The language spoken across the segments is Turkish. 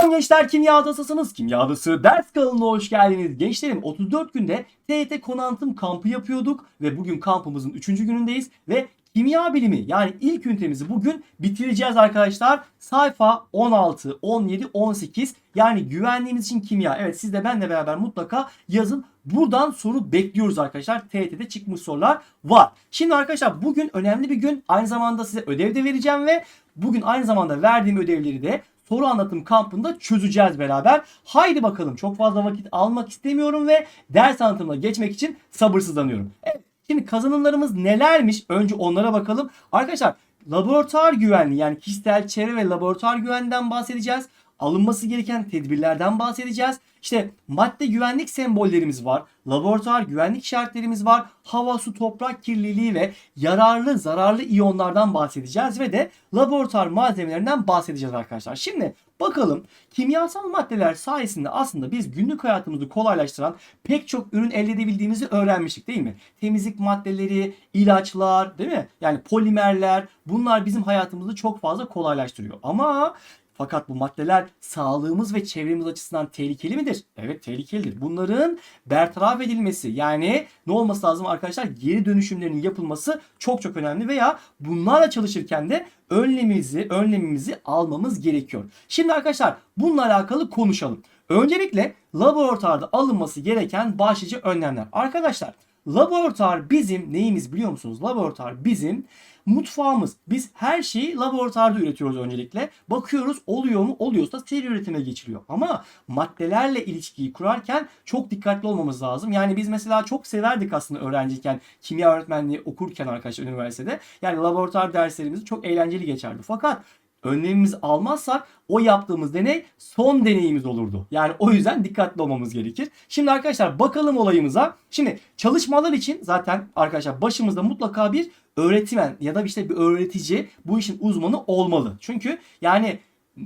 Selam gençler kimya adasısınız. Kimya adası ders kanalına hoş geldiniz. Gençlerim 34 günde TET Konantım kampı yapıyorduk ve bugün kampımızın 3. günündeyiz ve kimya bilimi yani ilk ünitemizi bugün bitireceğiz arkadaşlar. Sayfa 16, 17, 18 yani güvenliğimiz için kimya. Evet siz de benle beraber mutlaka yazın. Buradan soru bekliyoruz arkadaşlar. TET'de çıkmış sorular var. Şimdi arkadaşlar bugün önemli bir gün. Aynı zamanda size ödev de vereceğim ve bugün aynı zamanda verdiğim ödevleri de soru anlatım kampında çözeceğiz beraber. Haydi bakalım çok fazla vakit almak istemiyorum ve ders anlatımına geçmek için sabırsızlanıyorum. Evet şimdi kazanımlarımız nelermiş? Önce onlara bakalım. Arkadaşlar laboratuvar güvenliği yani kişisel çevre ve laboratuvar güvenliğinden bahsedeceğiz. Alınması gereken tedbirlerden bahsedeceğiz. İşte madde güvenlik sembollerimiz var. Laboratuvar güvenlik şartlarımız var. Hava, su, toprak kirliliği ve yararlı, zararlı iyonlardan bahsedeceğiz ve de laboratuvar malzemelerinden bahsedeceğiz arkadaşlar. Şimdi bakalım kimyasal maddeler sayesinde aslında biz günlük hayatımızı kolaylaştıran pek çok ürün elde edebildiğimizi öğrenmiştik değil mi? Temizlik maddeleri, ilaçlar değil mi? Yani polimerler bunlar bizim hayatımızı çok fazla kolaylaştırıyor. Ama fakat bu maddeler sağlığımız ve çevremiz açısından tehlikeli midir? Evet tehlikelidir. Bunların bertaraf edilmesi yani ne olması lazım arkadaşlar? Geri dönüşümlerinin yapılması çok çok önemli veya bunlarla çalışırken de önlemimizi, önlemimizi almamız gerekiyor. Şimdi arkadaşlar bununla alakalı konuşalım. Öncelikle laboratuvarda alınması gereken başlıca önlemler. Arkadaşlar laboratuvar bizim neyimiz biliyor musunuz? Laboratuvar bizim mutfağımız. Biz her şeyi laboratuvarda üretiyoruz öncelikle. Bakıyoruz oluyor mu? Oluyorsa seri üretime geçiliyor. Ama maddelerle ilişkiyi kurarken çok dikkatli olmamız lazım. Yani biz mesela çok severdik aslında öğrenciyken kimya öğretmenliği okurken arkadaşlar üniversitede. Yani laboratuvar derslerimiz çok eğlenceli geçerdi. Fakat önlemimizi almazsak o yaptığımız deney son deneyimiz olurdu. Yani o yüzden dikkatli olmamız gerekir. Şimdi arkadaşlar bakalım olayımıza. Şimdi çalışmalar için zaten arkadaşlar başımızda mutlaka bir öğretmen ya da işte bir öğretici bu işin uzmanı olmalı. Çünkü yani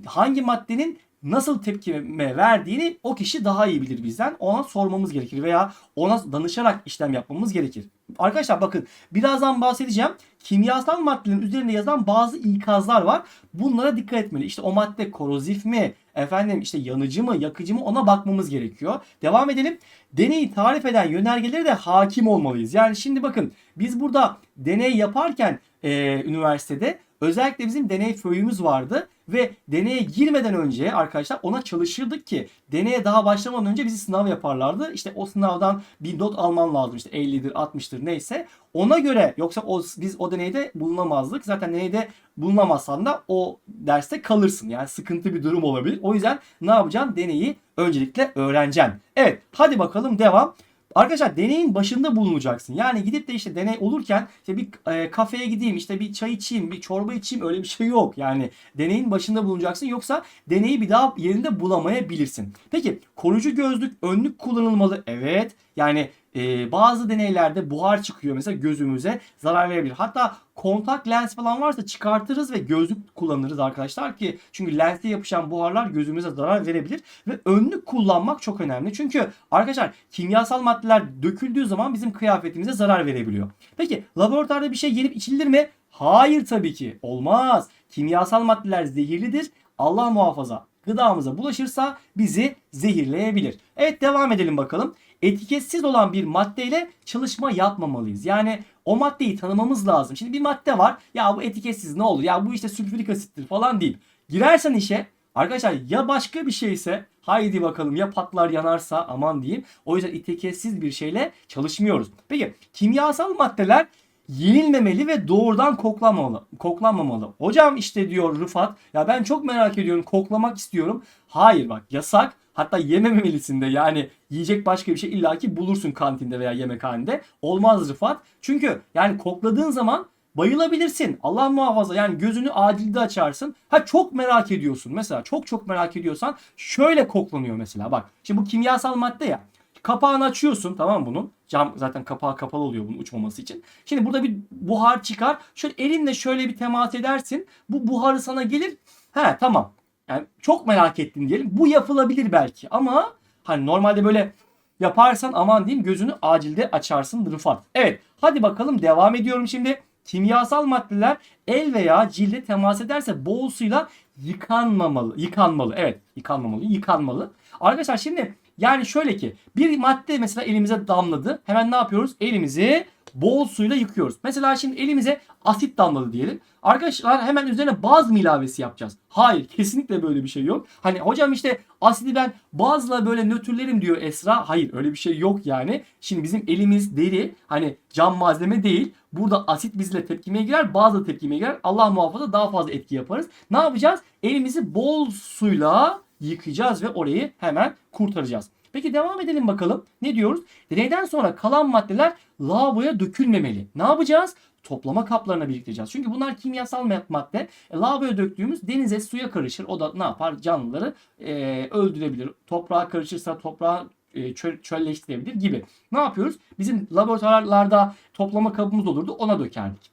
hangi maddenin nasıl tepkime verdiğini o kişi daha iyi bilir bizden. Ona sormamız gerekir veya ona danışarak işlem yapmamız gerekir. Arkadaşlar bakın birazdan bahsedeceğim. Kimyasal maddelerin üzerinde yazan bazı ikazlar var. Bunlara dikkat etmeli. İşte o madde korozif mi? Efendim işte yanıcı mı, yakıcı mı ona bakmamız gerekiyor. Devam edelim. Deneyi tarif eden yönergelere de hakim olmalıyız. Yani şimdi bakın biz burada deney yaparken e, üniversitede özellikle bizim deney föyümüz vardı ve deneye girmeden önce arkadaşlar ona çalışırdık ki deneye daha başlamadan önce bizi sınav yaparlardı. İşte o sınavdan bir not alman lazım işte 50'dir 60'tır neyse. Ona göre yoksa o, biz o deneyde bulunamazdık. Zaten deneyde bulunamazsan da o derste kalırsın. Yani sıkıntı bir durum olabilir. O yüzden ne yapacaksın? Deneyi öncelikle öğreneceksin. Evet hadi bakalım devam. Arkadaşlar deneyin başında bulunacaksın. Yani gidip de işte deney olurken işte bir e, kafeye gideyim, işte bir çay içeyim, bir çorba içeyim öyle bir şey yok. Yani deneyin başında bulunacaksın yoksa deneyi bir daha yerinde bulamayabilirsin. Peki koruyucu gözlük, önlük kullanılmalı. Evet. Yani e, bazı deneylerde buhar çıkıyor mesela gözümüze zarar verebilir. Hatta kontak lens falan varsa çıkartırız ve gözlük kullanırız arkadaşlar ki çünkü lenste yapışan buharlar gözümüze zarar verebilir ve önlük kullanmak çok önemli. Çünkü arkadaşlar kimyasal maddeler döküldüğü zaman bizim kıyafetimize zarar verebiliyor. Peki laboratuvarda bir şey yenip içilir mi? Hayır tabii ki. Olmaz. Kimyasal maddeler zehirlidir. Allah muhafaza gıdamıza bulaşırsa bizi zehirleyebilir. Evet devam edelim bakalım. Etiketsiz olan bir maddeyle çalışma yapmamalıyız. Yani o maddeyi tanımamız lazım. Şimdi bir madde var. Ya bu etiketsiz ne olur? Ya bu işte sülfürik asittir falan değil. Girersen işe arkadaşlar ya başka bir şeyse haydi bakalım ya patlar yanarsa aman diyeyim. O yüzden etiketsiz bir şeyle çalışmıyoruz. Peki kimyasal maddeler yenilmemeli ve doğrudan koklanmamalı. koklanmamalı. Hocam işte diyor Rıfat ya ben çok merak ediyorum koklamak istiyorum. Hayır bak yasak. Hatta yememelisin de yani yiyecek başka bir şey illaki bulursun kantinde veya yemekhanede. Olmaz Rıfat. Çünkü yani kokladığın zaman bayılabilirsin. Allah muhafaza yani gözünü acilde açarsın. Ha çok merak ediyorsun. Mesela çok çok merak ediyorsan şöyle koklanıyor mesela bak. Şimdi bu kimyasal madde ya. Kapağını açıyorsun tamam bunun. Cam zaten kapağı kapalı oluyor bunun uçmaması için. Şimdi burada bir buhar çıkar. Şöyle elinle şöyle bir temas edersin. Bu buharı sana gelir. He tamam. Yani çok merak ettin diyelim. Bu yapılabilir belki ama hani normalde böyle yaparsan aman diyeyim gözünü acilde açarsın Rıfat. Evet hadi bakalım devam ediyorum şimdi. Kimyasal maddeler el veya cilde temas ederse bol suyla yıkanmamalı. Yıkanmalı. Evet, yıkanmamalı. Yıkanmalı. Arkadaşlar şimdi yani şöyle ki bir madde mesela elimize damladı. Hemen ne yapıyoruz? Elimizi bol suyla yıkıyoruz. Mesela şimdi elimize asit damladı diyelim. Arkadaşlar hemen üzerine baz mı ilavesi yapacağız? Hayır kesinlikle böyle bir şey yok. Hani hocam işte asidi ben bazla böyle nötrlerim diyor Esra. Hayır öyle bir şey yok yani. Şimdi bizim elimiz deri hani cam malzeme değil. Burada asit bizle tepkimeye girer bazla tepkimeye girer. Allah muhafaza daha fazla etki yaparız. Ne yapacağız? Elimizi bol suyla yıkayacağız ve orayı hemen kurtaracağız. Peki devam edelim bakalım. Ne diyoruz? Deneyden sonra kalan maddeler lavaboya dökülmemeli. Ne yapacağız? Toplama kaplarına biriktireceğiz. Çünkü bunlar kimyasal madde. E, lavaboya döktüğümüz denize suya karışır. O da ne yapar? Canlıları e, öldürebilir. Toprağa karışırsa toprağı e, çöl, çölleştirebilir gibi. Ne yapıyoruz? Bizim laboratuvarlarda toplama kabımız olurdu. Ona dökerdik.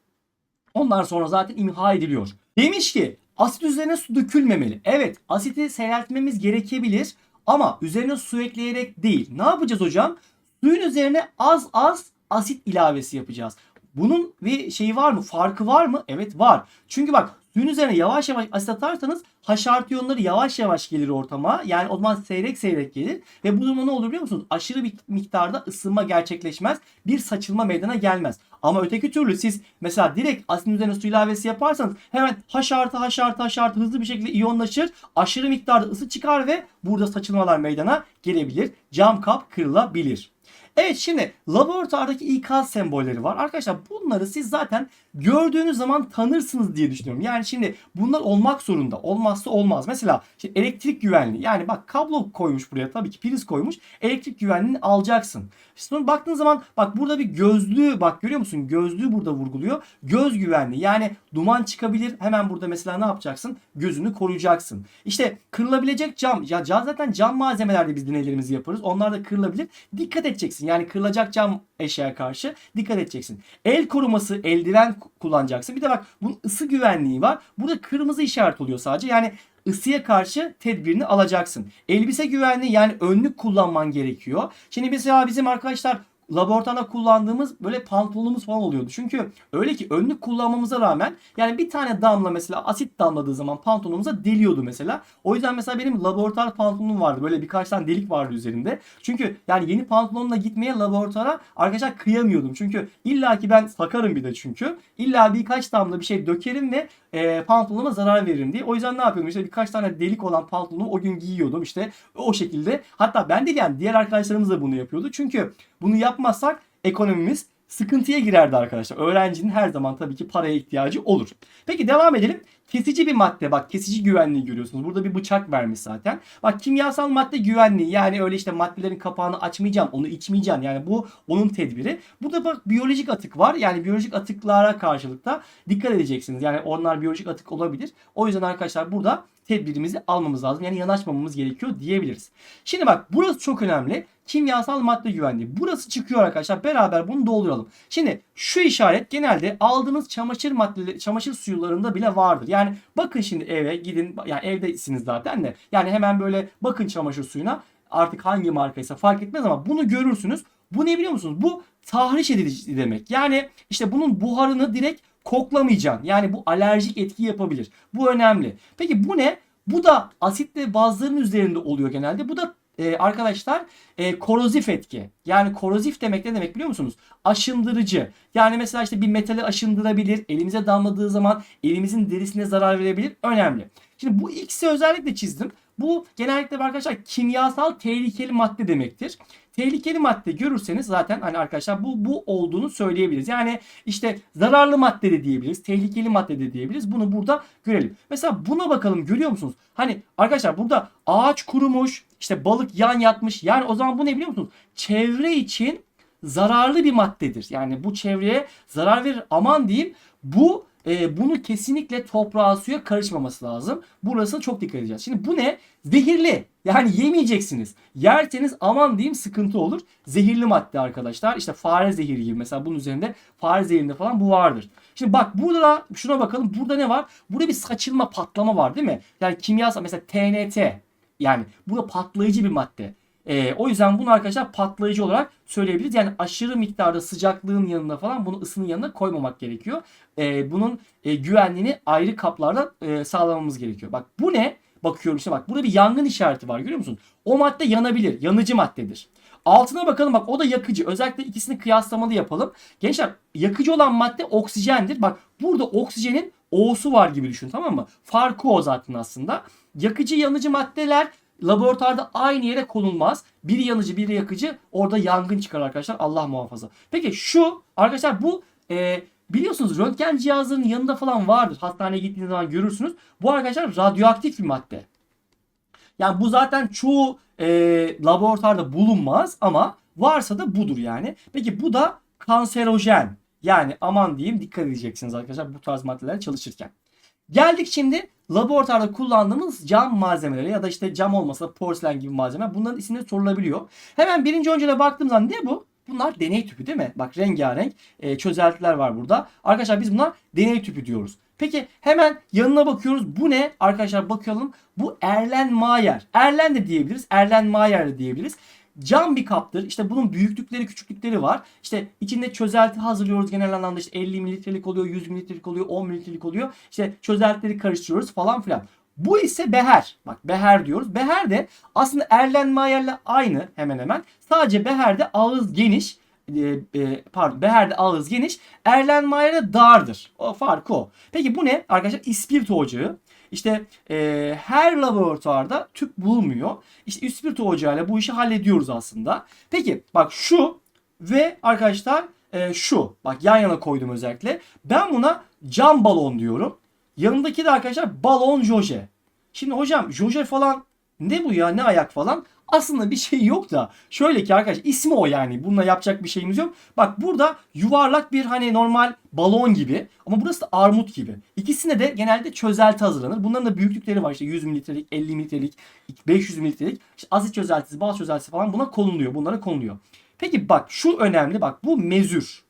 Onlar sonra zaten imha ediliyor. Demiş ki asit üzerine su dökülmemeli. Evet asiti seyreltmemiz gerekebilir ama üzerine su ekleyerek değil. Ne yapacağız hocam? Suyun üzerine az az asit ilavesi yapacağız. Bunun bir şeyi var mı? Farkı var mı? Evet var. Çünkü bak suyun üzerine yavaş yavaş asit atarsanız haşartı iyonları yavaş yavaş gelir ortama. Yani o zaman seyrek seyrek gelir. Ve bu durumda ne olur biliyor musunuz? Aşırı bir miktarda ısınma gerçekleşmez. Bir saçılma meydana gelmez. Ama öteki türlü siz mesela direkt asitin üzerine su ilavesi yaparsanız hemen haşartı haşartı haşartı hızlı bir şekilde iyonlaşır. Aşırı miktarda ısı çıkar ve burada saçılmalar meydana gelebilir. Cam kap kırılabilir. Evet şimdi laboratuvardaki ikaz sembolleri var. Arkadaşlar bunları siz zaten gördüğünüz zaman tanırsınız diye düşünüyorum. Yani şimdi bunlar olmak zorunda. Olmazsa olmaz. Mesela şimdi elektrik güvenliği. Yani bak kablo koymuş buraya tabii ki priz koymuş. Elektrik güvenliğini alacaksın. Şimdi baktığın zaman bak burada bir gözlüğü bak görüyor musun? Gözlüğü burada vurguluyor. Göz güvenliği. Yani duman çıkabilir. Hemen burada mesela ne yapacaksın? Gözünü koruyacaksın. İşte kırılabilecek cam. Ya cam zaten cam malzemelerde biz deneylerimizi yaparız. Onlar da kırılabilir. Dikkat edeceksin. Yani kırılacak cam eşyaya karşı dikkat edeceksin. El koruması, eldiven kullanacaksın. Bir de bak bunun ısı güvenliği var. Burada kırmızı işaret oluyor sadece. Yani ısıya karşı tedbirini alacaksın. Elbise güvenliği yani önlük kullanman gerekiyor. Şimdi mesela bizim arkadaşlar laboratuvarda kullandığımız böyle pantolonumuz falan oluyordu. Çünkü öyle ki önlük kullanmamıza rağmen yani bir tane damla mesela asit damladığı zaman pantolonumuza deliyordu mesela. O yüzden mesela benim laboratuvar pantolonum vardı. Böyle birkaç tane delik vardı üzerinde. Çünkü yani yeni pantolonla gitmeye laboratuvara arkadaşlar kıyamıyordum. Çünkü illa ki ben sakarım bir de çünkü. İlla birkaç damla bir şey dökerim ve e, pantolonuma zarar veririm diye. O yüzden ne yapıyordum? İşte birkaç tane delik olan pantolonu o gün giyiyordum işte o şekilde. Hatta ben değil yani diğer arkadaşlarımız da bunu yapıyordu. Çünkü bunu yapmazsak ekonomimiz sıkıntıya girerdi arkadaşlar. Öğrencinin her zaman tabii ki paraya ihtiyacı olur. Peki devam edelim. Kesici bir madde bak kesici güvenliği görüyorsunuz. Burada bir bıçak vermiş zaten. Bak kimyasal madde güvenliği yani öyle işte maddelerin kapağını açmayacağım onu içmeyeceğim. Yani bu onun tedbiri. Burada bak biyolojik atık var. Yani biyolojik atıklara karşılık da dikkat edeceksiniz. Yani onlar biyolojik atık olabilir. O yüzden arkadaşlar burada tedbirimizi almamız lazım. Yani yanaşmamamız gerekiyor diyebiliriz. Şimdi bak burası çok önemli. Kimyasal madde güvenliği. Burası çıkıyor arkadaşlar. Beraber bunu dolduralım. Şimdi şu işaret genelde aldığınız çamaşır maddeleri, çamaşır suyularında bile vardır. Yani bakın şimdi eve gidin. Yani evdesiniz zaten de. Yani hemen böyle bakın çamaşır suyuna. Artık hangi markaysa fark etmez ama bunu görürsünüz. Bu ne biliyor musunuz? Bu tahriş edici demek. Yani işte bunun buharını direkt koklamayacaksın. Yani bu alerjik etki yapabilir. Bu önemli. Peki bu ne? Bu da asit ve bazların üzerinde oluyor genelde. Bu da e, arkadaşlar e, korozif etki. Yani korozif demek ne demek biliyor musunuz? Aşındırıcı. Yani mesela işte bir metali aşındırabilir. Elimize damladığı zaman elimizin derisine zarar verebilir. Önemli. Şimdi bu ikisi özellikle çizdim. Bu genellikle arkadaşlar kimyasal tehlikeli madde demektir. Tehlikeli madde görürseniz zaten hani arkadaşlar bu bu olduğunu söyleyebiliriz. Yani işte zararlı madde de diyebiliriz, tehlikeli madde de diyebiliriz. Bunu burada görelim. Mesela buna bakalım görüyor musunuz? Hani arkadaşlar burada ağaç kurumuş, işte balık yan yatmış. Yani o zaman bu ne biliyor musunuz? Çevre için zararlı bir maddedir. Yani bu çevreye zarar verir. Aman diyeyim bu e, bunu kesinlikle toprağa suya karışmaması lazım. Burasına çok dikkat edeceğiz. Şimdi bu ne? Zehirli. Yani yemeyeceksiniz. Yerseniz aman diyeyim sıkıntı olur. Zehirli madde arkadaşlar. İşte fare zehiri gibi mesela bunun üzerinde fare zehirinde falan bu vardır. Şimdi bak burada da şuna bakalım. Burada ne var? Burada bir saçılma patlama var değil mi? Yani kimyasal mesela TNT. Yani burada patlayıcı bir madde. Ee, o yüzden bunu arkadaşlar patlayıcı olarak söyleyebiliriz. Yani aşırı miktarda sıcaklığın yanında falan bunu ısının yanına koymamak gerekiyor. Ee, bunun e, güvenliğini ayrı kaplarda e, sağlamamız gerekiyor. Bak bu ne? Bakıyorum işte bak burada bir yangın işareti var görüyor musun? O madde yanabilir. Yanıcı maddedir. Altına bakalım bak o da yakıcı. Özellikle ikisini kıyaslamalı yapalım. Gençler yakıcı olan madde oksijendir. Bak burada oksijenin O'su var gibi düşün tamam mı? Farkı o zaten aslında. Yakıcı yanıcı maddeler laboratuvarda aynı yere konulmaz. Biri yanıcı biri yakıcı orada yangın çıkar arkadaşlar Allah muhafaza. Peki şu arkadaşlar bu e, biliyorsunuz röntgen cihazlarının yanında falan vardır. Hastaneye gittiğiniz zaman görürsünüz. Bu arkadaşlar radyoaktif bir madde. Yani bu zaten çoğu e, laboratuvarda bulunmaz ama varsa da budur yani. Peki bu da kanserojen. Yani aman diyeyim dikkat edeceksiniz arkadaşlar bu tarz maddeler çalışırken. Geldik şimdi laboratuvarda kullandığımız cam malzemeleri ya da işte cam olmasa porselen gibi malzeme. Bunların isimleri sorulabiliyor. Hemen birinci öncele baktığım zaman ne bu? Bunlar deney tüpü değil mi? Bak rengarenk e, çözeltiler var burada. Arkadaşlar biz buna deney tüpü diyoruz. Peki hemen yanına bakıyoruz. Bu ne? Arkadaşlar bakalım. Bu Erlenmeyer. Erlen de diyebiliriz. Erlenmeyer de diyebiliriz. Cam bir kaptır. İşte bunun büyüklükleri küçüklükleri var. İşte içinde çözelti hazırlıyoruz genel anlamda. İşte 50 mililitrelik oluyor, 100 mililitrelik oluyor, 10 mililitrelik oluyor. İşte çözeltileri karıştırıyoruz falan filan. Bu ise beher. Bak beher diyoruz. Beher de aslında Erlenmeyer'le aynı hemen hemen. Sadece beherde ağız geniş. E, e, pardon beherde ağız geniş. Erlenmeyer'de dardır. O farkı o. Peki bu ne? Arkadaşlar ispirto ocağı. İşte e, her laboratuvarda tüp bulunmuyor. İşte ispirto ocağıyla bu işi hallediyoruz aslında. Peki bak şu ve arkadaşlar e, şu. Bak yan yana koydum özellikle. Ben buna cam balon diyorum. Yanındaki de arkadaşlar balon joje. Şimdi hocam joje falan ne bu ya ne ayak falan. Aslında bir şey yok da şöyle ki arkadaş ismi o yani. Bununla yapacak bir şeyimiz yok. Bak burada yuvarlak bir hani normal balon gibi ama burası da armut gibi. İkisine de genelde çözelti hazırlanır. Bunların da büyüklükleri var işte 100 mililitrelik, 50 mililitrelik, 500 mililitrelik. İşte asit çözeltisi, bal çözeltisi falan buna konuluyor. Bunlara konuluyor. Peki bak şu önemli bak bu mezür.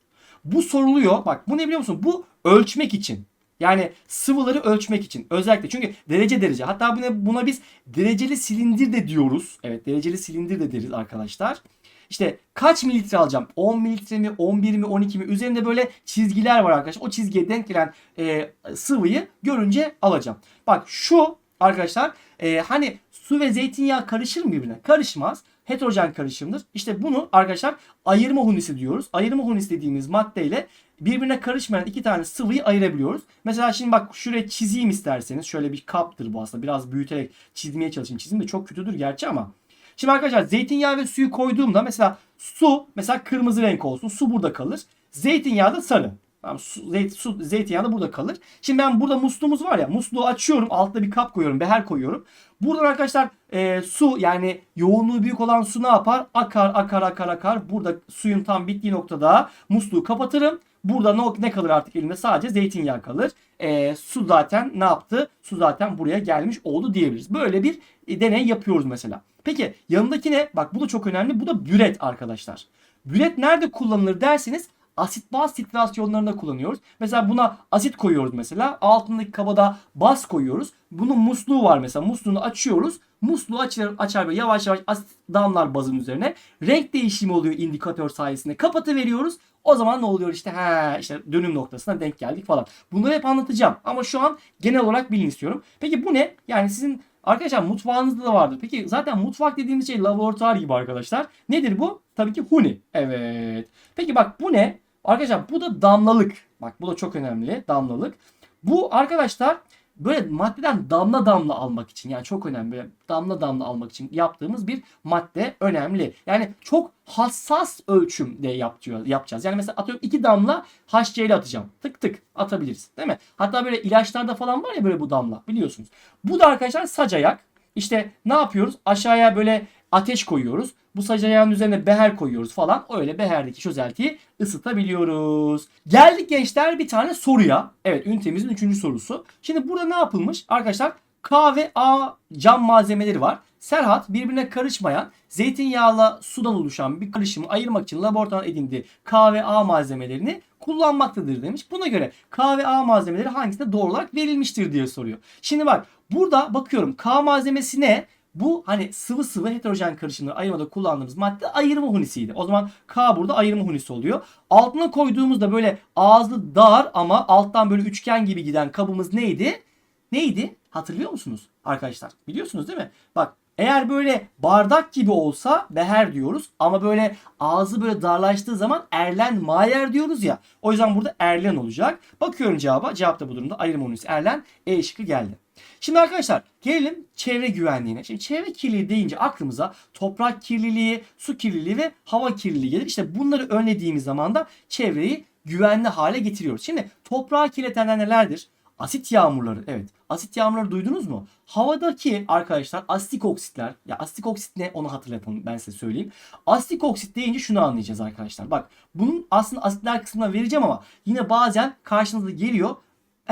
Bu soruluyor. Bak bu ne biliyor musun? Bu ölçmek için. Yani sıvıları ölçmek için özellikle çünkü derece derece hatta buna, buna biz dereceli silindir de diyoruz. Evet dereceli silindir de deriz arkadaşlar. İşte kaç mililitre alacağım? 10 mililitre mi, 11 mi, 12 mi? Üzerinde böyle çizgiler var arkadaşlar. O çizgiye denk gelen e, sıvıyı görünce alacağım. Bak şu arkadaşlar e, hani su ve zeytinyağı karışır mı birbirine? Karışmaz. Heterojen karışımdır. İşte bunu arkadaşlar ayırma hunisi diyoruz. Ayırma hunisi dediğimiz maddeyle birbirine karışmayan iki tane sıvıyı ayırabiliyoruz. Mesela şimdi bak şuraya çizeyim isterseniz. Şöyle bir kaptır bu aslında. Biraz büyüterek çizmeye çalışayım. Çizim de çok kötüdür gerçi ama. Şimdi arkadaşlar zeytinyağı ve suyu koyduğumda mesela su mesela kırmızı renk olsun. Su burada kalır. Zeytinyağı da sarı. Tamam, su, zeyt, su, zeytinyağı da burada kalır. Şimdi ben burada musluğumuz var ya. Musluğu açıyorum. Altta bir kap koyuyorum. Beher koyuyorum. Buradan arkadaşlar e, su yani yoğunluğu büyük olan su ne yapar? Akar akar akar akar. Burada suyun tam bittiği noktada musluğu kapatırım. Burada ne, ne kalır artık elimde? Sadece zeytinyağı kalır. E, su zaten ne yaptı? Su zaten buraya gelmiş oldu diyebiliriz. Böyle bir e, deney yapıyoruz mesela. Peki yanındaki ne? Bak bu da çok önemli. Bu da büret arkadaşlar. Büret nerede kullanılır derseniz asit baz titrasyonlarında kullanıyoruz. Mesela buna asit koyuyoruz mesela. Altındaki kabada baz koyuyoruz. Bunun musluğu var mesela. Musluğunu açıyoruz. Musluğu açar, açar ve yavaş yavaş asit damlar bazın üzerine. Renk değişimi oluyor indikatör sayesinde. Kapatı veriyoruz. O zaman ne oluyor işte ha işte dönüm noktasına denk geldik falan. Bunları hep anlatacağım ama şu an genel olarak bilin istiyorum. Peki bu ne? Yani sizin Arkadaşlar mutfağınızda da vardır. Peki zaten mutfak dediğimiz şey laboratuvar gibi arkadaşlar. Nedir bu? Tabii ki huni. Evet. Peki bak bu ne? Arkadaşlar bu da damlalık. Bak bu da çok önemli. Damlalık. Bu arkadaşlar böyle maddeden damla damla almak için yani çok önemli damla damla almak için yaptığımız bir madde önemli. Yani çok hassas ölçümde yapacağız. yapacağız. Yani mesela atıyorum iki damla HCl atacağım. Tık tık atabiliriz. Değil mi? Hatta böyle ilaçlarda falan var ya böyle bu damla biliyorsunuz. Bu da arkadaşlar sac ayak. İşte ne yapıyoruz? Aşağıya böyle ateş koyuyoruz. Bu ayağının üzerine beher koyuyoruz falan. Öyle beherdeki çözeltiyi ısıtabiliyoruz. Geldik gençler bir tane soruya. Evet ünitemizin üçüncü sorusu. Şimdi burada ne yapılmış? Arkadaşlar K ve A cam malzemeleri var. Serhat birbirine karışmayan zeytinyağla sudan oluşan bir karışımı ayırmak için laboratuvar edindiği K ve A malzemelerini kullanmaktadır demiş. Buna göre K ve A malzemeleri hangisine doğru olarak verilmiştir diye soruyor. Şimdi bak burada bakıyorum K malzemesi ne? Bu hani sıvı sıvı heterojen karışımları ayırmada kullandığımız madde ayırma hunisiydi. O zaman K burada ayırma hunisi oluyor. Altına koyduğumuzda böyle ağzı dar ama alttan böyle üçgen gibi giden kabımız neydi? Neydi? Hatırlıyor musunuz arkadaşlar? Biliyorsunuz değil mi? Bak eğer böyle bardak gibi olsa beher diyoruz ama böyle ağzı böyle darlaştığı zaman erlen mayer diyoruz ya. O yüzden burada erlen olacak. Bakıyorum cevaba. Cevap da bu durumda ayırma unisi erlen. E şıkkı geldi. Şimdi arkadaşlar gelelim çevre güvenliğine. Şimdi çevre kirliliği deyince aklımıza toprak kirliliği, su kirliliği ve hava kirliliği gelir. İşte bunları önlediğimiz zaman da çevreyi güvenli hale getiriyoruz. Şimdi toprağı kirletenler nelerdir? Asit yağmurları. Evet. Asit yağmurları duydunuz mu? Havadaki arkadaşlar asitik oksitler. Ya asitik oksit ne onu hatırlatalım ben size söyleyeyim. Asitik oksit deyince şunu anlayacağız arkadaşlar. Bak bunun aslında asitler kısmına vereceğim ama yine bazen karşınıza geliyor.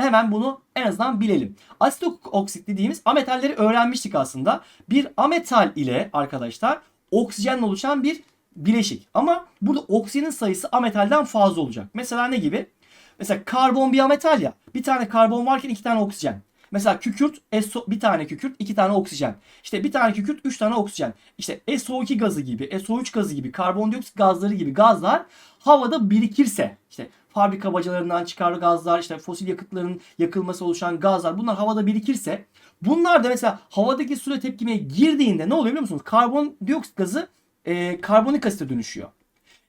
Hemen bunu en azından bilelim. Asit oksit dediğimiz ametalleri öğrenmiştik aslında. Bir ametal ile arkadaşlar oksijenle oluşan bir bileşik. Ama burada oksijenin sayısı ametalden fazla olacak. Mesela ne gibi? Mesela karbon bir ametal ya. Bir tane karbon varken iki tane oksijen. Mesela kükürt SO, bir tane kükürt iki tane oksijen. İşte bir tane kükürt üç tane oksijen. İşte SO2 gazı gibi, SO3 gazı gibi, karbondioksit gazları gibi gazlar havada birikirse işte fabrika bacalarından çıkar gazlar, işte fosil yakıtların yakılması oluşan gazlar bunlar havada birikirse bunlar da mesela havadaki suyla tepkimeye girdiğinde ne oluyor biliyor musunuz? Karbondioksit gazı e, karbonik asite dönüşüyor.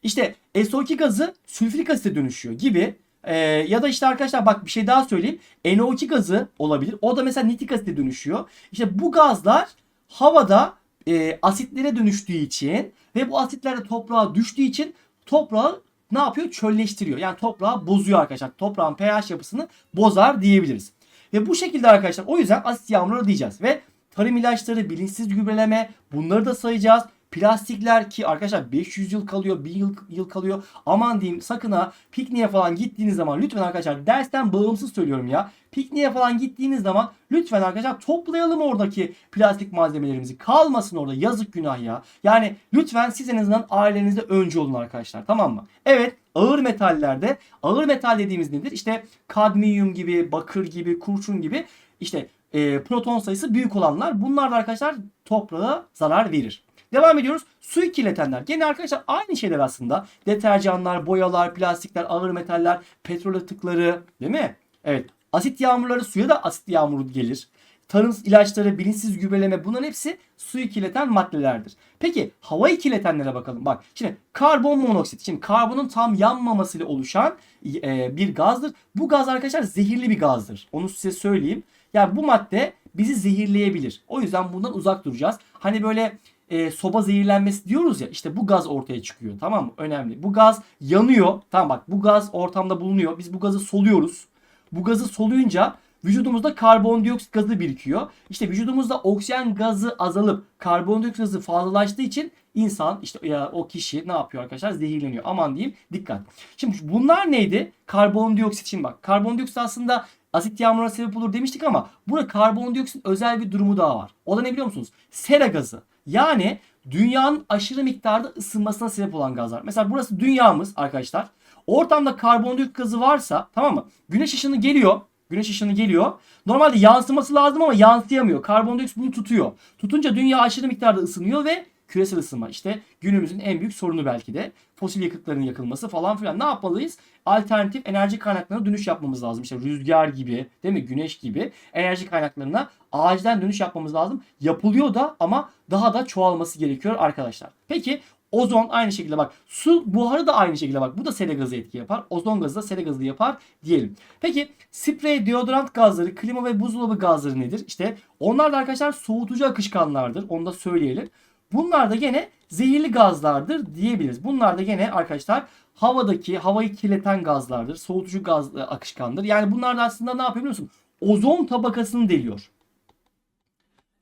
İşte SO2 gazı sülfürik asite dönüşüyor gibi ee, ya da işte arkadaşlar bak bir şey daha söyleyeyim. NO2 gazı olabilir. O da mesela nitrik asite dönüşüyor. İşte bu gazlar havada e, asitlere dönüştüğü için ve bu asitler de toprağa düştüğü için toprağı ne yapıyor? Çölleştiriyor. Yani toprağı bozuyor arkadaşlar. Toprağın pH yapısını bozar diyebiliriz. Ve bu şekilde arkadaşlar o yüzden asit yağmurları diyeceğiz. Ve tarım ilaçları, bilinçsiz gübreleme bunları da sayacağız. Plastikler ki arkadaşlar 500 yıl kalıyor, 1000 yıl, yıl kalıyor. Aman diyeyim sakın ha pikniğe falan gittiğiniz zaman lütfen arkadaşlar dersten bağımsız söylüyorum ya. Pikniğe falan gittiğiniz zaman lütfen arkadaşlar toplayalım oradaki plastik malzemelerimizi. Kalmasın orada yazık günah ya. Yani lütfen siz en azından ailenizde önce olun arkadaşlar tamam mı? Evet ağır metallerde ağır metal dediğimiz nedir? İşte kadmiyum gibi, bakır gibi, kurşun gibi işte e, proton sayısı büyük olanlar. Bunlar da arkadaşlar toprağa zarar verir. Devam ediyoruz. Suyu kirletenler. Gene arkadaşlar aynı şeyler aslında. Deterjanlar, boyalar, plastikler, ağır metaller, petrol atıkları değil mi? Evet. Asit yağmurları suya da asit yağmuru gelir. Tarım ilaçları, bilinçsiz gübreleme bunların hepsi suyu kirleten maddelerdir. Peki havayı kirletenlere bakalım. Bak şimdi karbon monoksit. Şimdi karbonun tam yanmamasıyla oluşan e, bir gazdır. Bu gaz arkadaşlar zehirli bir gazdır. Onu size söyleyeyim. Yani bu madde bizi zehirleyebilir. O yüzden bundan uzak duracağız. Hani böyle e, soba zehirlenmesi diyoruz ya işte bu gaz ortaya çıkıyor tamam mı? Önemli. Bu gaz yanıyor. Tamam bak bu gaz ortamda bulunuyor. Biz bu gazı soluyoruz. Bu gazı soluyunca vücudumuzda karbondioksit gazı birikiyor. İşte vücudumuzda oksijen gazı azalıp karbondioksit gazı fazlalaştığı için insan işte ya o kişi ne yapıyor arkadaşlar? Zehirleniyor. Aman diyeyim dikkat. Şimdi bunlar neydi? Karbondioksit şimdi bak. Karbondioksit aslında asit yağmuruna sebep olur demiştik ama burada karbondioksit özel bir durumu daha var. O da ne biliyor musunuz? Sera gazı. Yani dünyanın aşırı miktarda ısınmasına sebep olan gazlar. Mesela burası dünyamız arkadaşlar. Ortamda karbondioksit gazı varsa tamam mı? Güneş ışını geliyor. Güneş ışını geliyor. Normalde yansıması lazım ama yansıyamıyor. Karbondioksit bunu tutuyor. Tutunca dünya aşırı miktarda ısınıyor ve küresel ısınma işte günümüzün en büyük sorunu belki de fosil yakıtların yakılması falan filan. Ne yapmalıyız? Alternatif enerji kaynaklarına dönüş yapmamız lazım. İşte rüzgar gibi, değil mi? Güneş gibi enerji kaynaklarına acilen dönüş yapmamız lazım. Yapılıyor da ama daha da çoğalması gerekiyor arkadaşlar. Peki Ozon aynı şekilde bak. Su buharı da aynı şekilde bak. Bu da sera gazı etki yapar. Ozon gazı da sera gazı yapar diyelim. Peki sprey, deodorant gazları, klima ve buzdolabı gazları nedir? İşte onlar da arkadaşlar soğutucu akışkanlardır. Onu da söyleyelim. Bunlar da gene zehirli gazlardır diyebiliriz. Bunlar da gene arkadaşlar havadaki havayı kirleten gazlardır. Soğutucu gaz e, akışkandır. Yani bunlar da aslında ne yapıyor biliyor musun? Ozon tabakasını deliyor.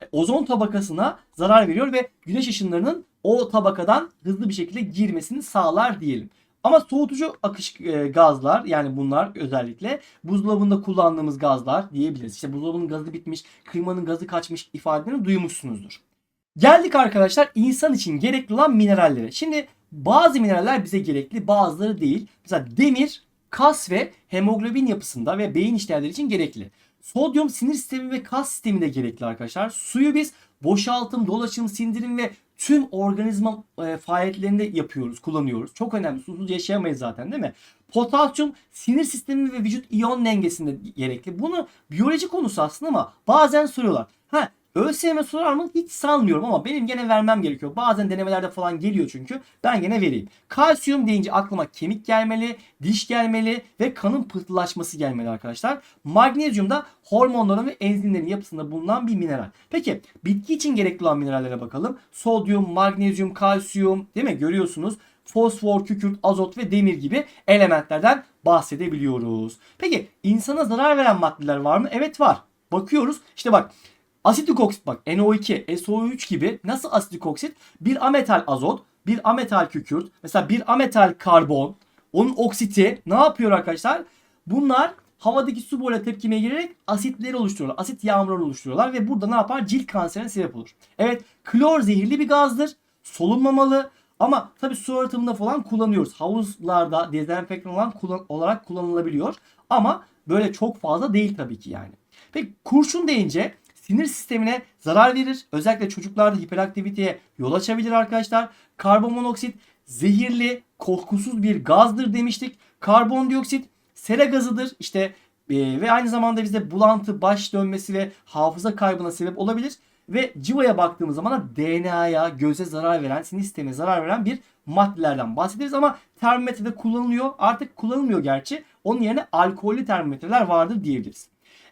E, ozon tabakasına zarar veriyor ve güneş ışınlarının o tabakadan hızlı bir şekilde girmesini sağlar diyelim. Ama soğutucu akış e, gazlar yani bunlar özellikle buzdolabında kullandığımız gazlar diyebiliriz. İşte buzdolabının gazı bitmiş, klimanın gazı kaçmış ifadelerini duymuşsunuzdur. Geldik arkadaşlar insan için gerekli olan minerallere. Şimdi bazı mineraller bize gerekli bazıları değil. Mesela demir kas ve hemoglobin yapısında ve beyin işlevleri için gerekli. Sodyum sinir sistemi ve kas sisteminde gerekli arkadaşlar. Suyu biz boşaltım, dolaşım, sindirim ve tüm organizma e, faaliyetlerinde yapıyoruz, kullanıyoruz. Çok önemli. Susuz yaşayamayız zaten değil mi? Potasyum sinir sistemi ve vücut iyon dengesinde gerekli. Bunu biyoloji konusu aslında ama bazen soruyorlar. Ha ÖSYM sorar mı? Hiç sanmıyorum ama benim gene vermem gerekiyor. Bazen denemelerde falan geliyor çünkü. Ben gene vereyim. Kalsiyum deyince aklıma kemik gelmeli, diş gelmeli ve kanın pıhtılaşması gelmeli arkadaşlar. Magnezyum da hormonların ve enzimlerin yapısında bulunan bir mineral. Peki bitki için gerekli olan minerallere bakalım. Sodyum, magnezyum, kalsiyum değil mi? Görüyorsunuz fosfor, kükürt, azot ve demir gibi elementlerden bahsedebiliyoruz. Peki insana zarar veren maddeler var mı? Evet var. Bakıyoruz. İşte bak Asitik oksit bak NO2, SO3 gibi nasıl asitik oksit? Bir ametal azot, bir ametal kükürt, mesela bir ametal karbon, onun oksiti ne yapıyor arkadaşlar? Bunlar havadaki su boyuyla tepkimeye girerek asitleri oluşturuyorlar. Asit yağmurları oluşturuyorlar ve burada ne yapar? Cilt kanserine sebep olur. Evet klor zehirli bir gazdır. Solunmamalı. Ama tabi su arıtımında falan kullanıyoruz. Havuzlarda dezenfektan olan kullan- olarak kullanılabiliyor. Ama böyle çok fazla değil tabii ki yani. Peki kurşun deyince sinir sistemine zarar verir. Özellikle çocuklarda hiperaktiviteye yol açabilir arkadaşlar. Karbon monoksit zehirli, kokusuz bir gazdır demiştik. Karbondioksit sera gazıdır. İşte e, ve aynı zamanda bize bulantı, baş dönmesi ve hafıza kaybına sebep olabilir. Ve civaya baktığımız zaman da DNA'ya, göze zarar veren, sinir sistemine zarar veren bir maddelerden bahsederiz ama termometrede kullanılıyor. Artık kullanılmıyor gerçi. Onun yerine alkollü termometreler vardır diyebiliriz.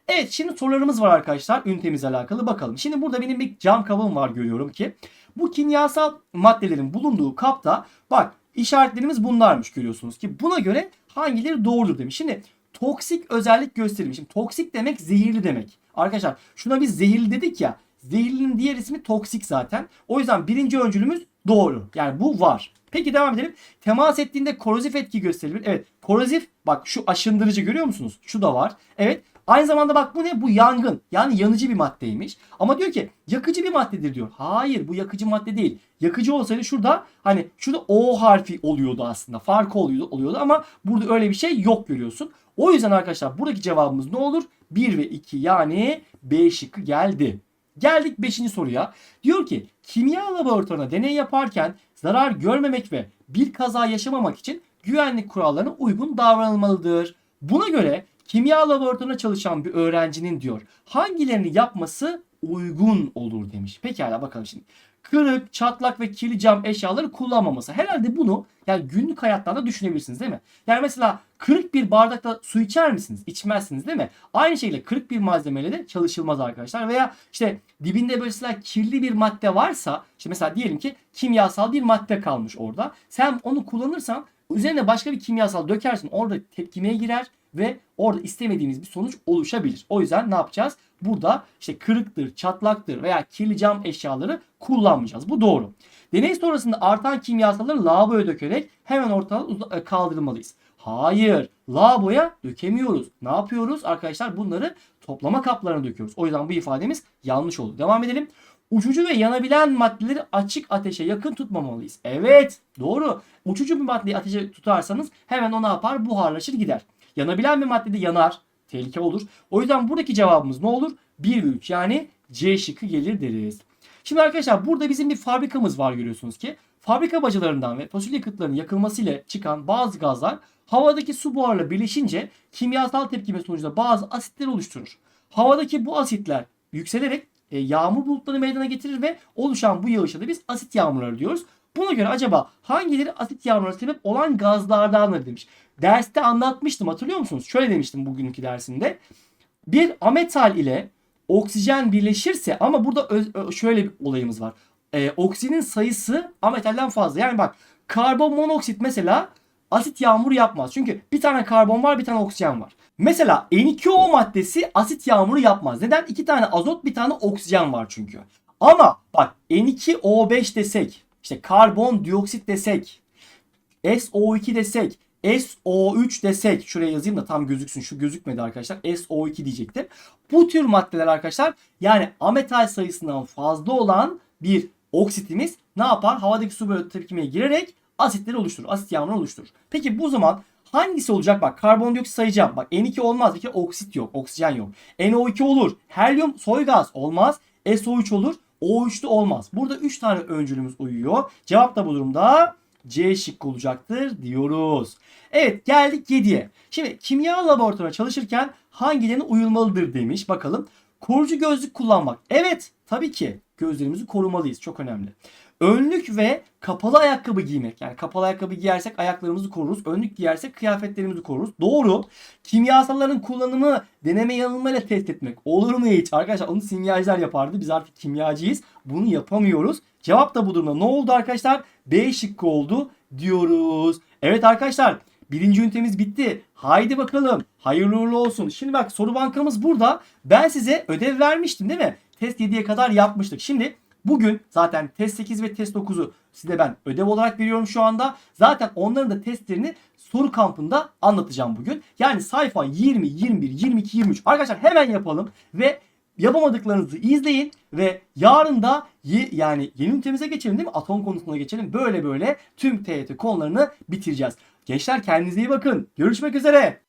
Evet şimdi sorularımız var arkadaşlar ünitemizle alakalı bakalım. Şimdi burada benim bir cam kabım var görüyorum ki. Bu kimyasal maddelerin bulunduğu kapta bak işaretlerimiz bunlarmış görüyorsunuz ki buna göre hangileri doğrudur demiş. Şimdi toksik özellik gösterilmiş. Şimdi toksik demek zehirli demek. Arkadaşlar şuna biz zehirli dedik ya. Zehirlinin diğer ismi toksik zaten. O yüzden birinci öncülümüz doğru. Yani bu var. Peki devam edelim. Temas ettiğinde korozif etki gösterilir. Evet korozif bak şu aşındırıcı görüyor musunuz? Şu da var. Evet Aynı zamanda bak bu ne? Bu yangın. Yani yanıcı bir maddeymiş. Ama diyor ki yakıcı bir maddedir diyor. Hayır bu yakıcı madde değil. Yakıcı olsaydı şurada hani şurada O harfi oluyordu aslında. Farkı oluyordu, oluyordu ama burada öyle bir şey yok görüyorsun. O yüzden arkadaşlar buradaki cevabımız ne olur? 1 ve 2 yani B şıkkı geldi. Geldik 5. soruya. Diyor ki kimya laboratuvarına deney yaparken zarar görmemek ve bir kaza yaşamamak için güvenlik kurallarına uygun davranılmalıdır. Buna göre kimya laboratuvarında çalışan bir öğrencinin diyor hangilerini yapması uygun olur demiş. Pekala bakalım şimdi. Kırık, çatlak ve kirli cam eşyaları kullanmaması. Herhalde bunu yani günlük hayatlarda düşünebilirsiniz değil mi? Yani mesela kırık bir bardakta su içer misiniz? İçmezsiniz değil mi? Aynı şekilde kırık bir malzemeyle de çalışılmaz arkadaşlar. Veya işte dibinde böyle mesela kirli bir madde varsa işte mesela diyelim ki kimyasal bir madde kalmış orada. Sen onu kullanırsan üzerine başka bir kimyasal dökersin. Orada tepkimeye girer ve orada istemediğimiz bir sonuç oluşabilir. O yüzden ne yapacağız? Burada işte kırıktır, çatlaktır veya kirli cam eşyaları kullanmayacağız. Bu doğru. Deney sonrasında artan kimyasalları lavaboya dökerek hemen ortadan kaldırmalıyız. Hayır. Lavaboya dökemiyoruz. Ne yapıyoruz? Arkadaşlar bunları toplama kaplarına döküyoruz. O yüzden bu ifademiz yanlış oldu. Devam edelim. Uçucu ve yanabilen maddeleri açık ateşe yakın tutmamalıyız. Evet doğru. Uçucu bir maddeyi ateşe tutarsanız hemen o ne yapar? Buharlaşır gider. Yanabilen bir maddede yanar. Tehlike olur. O yüzden buradaki cevabımız ne olur? 1 ve 3 yani C şıkkı gelir deriz. Şimdi arkadaşlar burada bizim bir fabrikamız var görüyorsunuz ki. Fabrika bacalarından ve fosil yakıtların yakılmasıyla çıkan bazı gazlar havadaki su buharla birleşince kimyasal tepkime sonucunda bazı asitler oluşturur. Havadaki bu asitler yükselerek e, yağmur bulutları meydana getirir ve oluşan bu yağışa da biz asit yağmurları diyoruz. Buna göre acaba hangileri asit yağmuruna sebep olan gazlardandır demiş. Derste anlatmıştım hatırlıyor musunuz? Şöyle demiştim bugünkü dersimde. Bir ametal ile oksijen birleşirse ama burada şöyle bir olayımız var. Ee, oksijenin sayısı ametalden fazla. Yani bak karbon monoksit mesela asit yağmur yapmaz. Çünkü bir tane karbon var bir tane oksijen var. Mesela N2O maddesi asit yağmuru yapmaz. Neden? İki tane azot bir tane oksijen var çünkü. Ama bak N2O5 desek işte karbon dioksit desek SO2 desek SO3 desek şuraya yazayım da tam gözüksün. Şu gözükmedi arkadaşlar. SO2 diyecektim. Bu tür maddeler arkadaşlar yani ametal sayısından fazla olan bir oksitimiz ne yapar? Havadaki su böyle tepkimeye girerek asitleri oluşturur. Asit yağmuru oluşturur. Peki bu zaman hangisi olacak? Bak karbondioksit sayacağım. Bak N2 olmaz. Bir oksit yok. Oksijen yok. NO2 olur. Helyum soy gaz olmaz. SO3 olur. O üçlü olmaz. Burada 3 tane öncülümüz uyuyor. Cevap da bu durumda C şıkkı olacaktır diyoruz. Evet geldik 7'ye. Şimdi kimya laboratuvarına çalışırken hangilerine uyulmalıdır demiş. Bakalım. Koruyucu gözlük kullanmak. Evet tabii ki gözlerimizi korumalıyız. Çok önemli. Önlük ve kapalı ayakkabı giymek. Yani kapalı ayakkabı giyersek ayaklarımızı koruruz. Önlük giyersek kıyafetlerimizi koruruz. Doğru. Kimyasalların kullanımı deneme yanılmayla test etmek. Olur mu hiç? Arkadaşlar onu simyacılar yapardı. Biz artık kimyacıyız. Bunu yapamıyoruz. Cevap da bu durumda. Ne oldu arkadaşlar? B şıkkı oldu diyoruz. Evet arkadaşlar birinci ünitemiz bitti. Haydi bakalım. Hayırlı uğurlu olsun. Şimdi bak soru bankamız burada. Ben size ödev vermiştim değil mi? Test 7'ye kadar yapmıştık. Şimdi bugün zaten test 8 ve test 9'u size ben ödev olarak veriyorum şu anda. Zaten onların da testlerini soru kampında anlatacağım bugün. Yani sayfa 20, 21, 22, 23. Arkadaşlar hemen yapalım ve yapamadıklarınızı izleyin ve yarın da ye- yani yeni ünitemize geçelim değil mi? Atom konusuna geçelim. Böyle böyle tüm TYT konularını bitireceğiz. Gençler kendinize iyi bakın. Görüşmek üzere.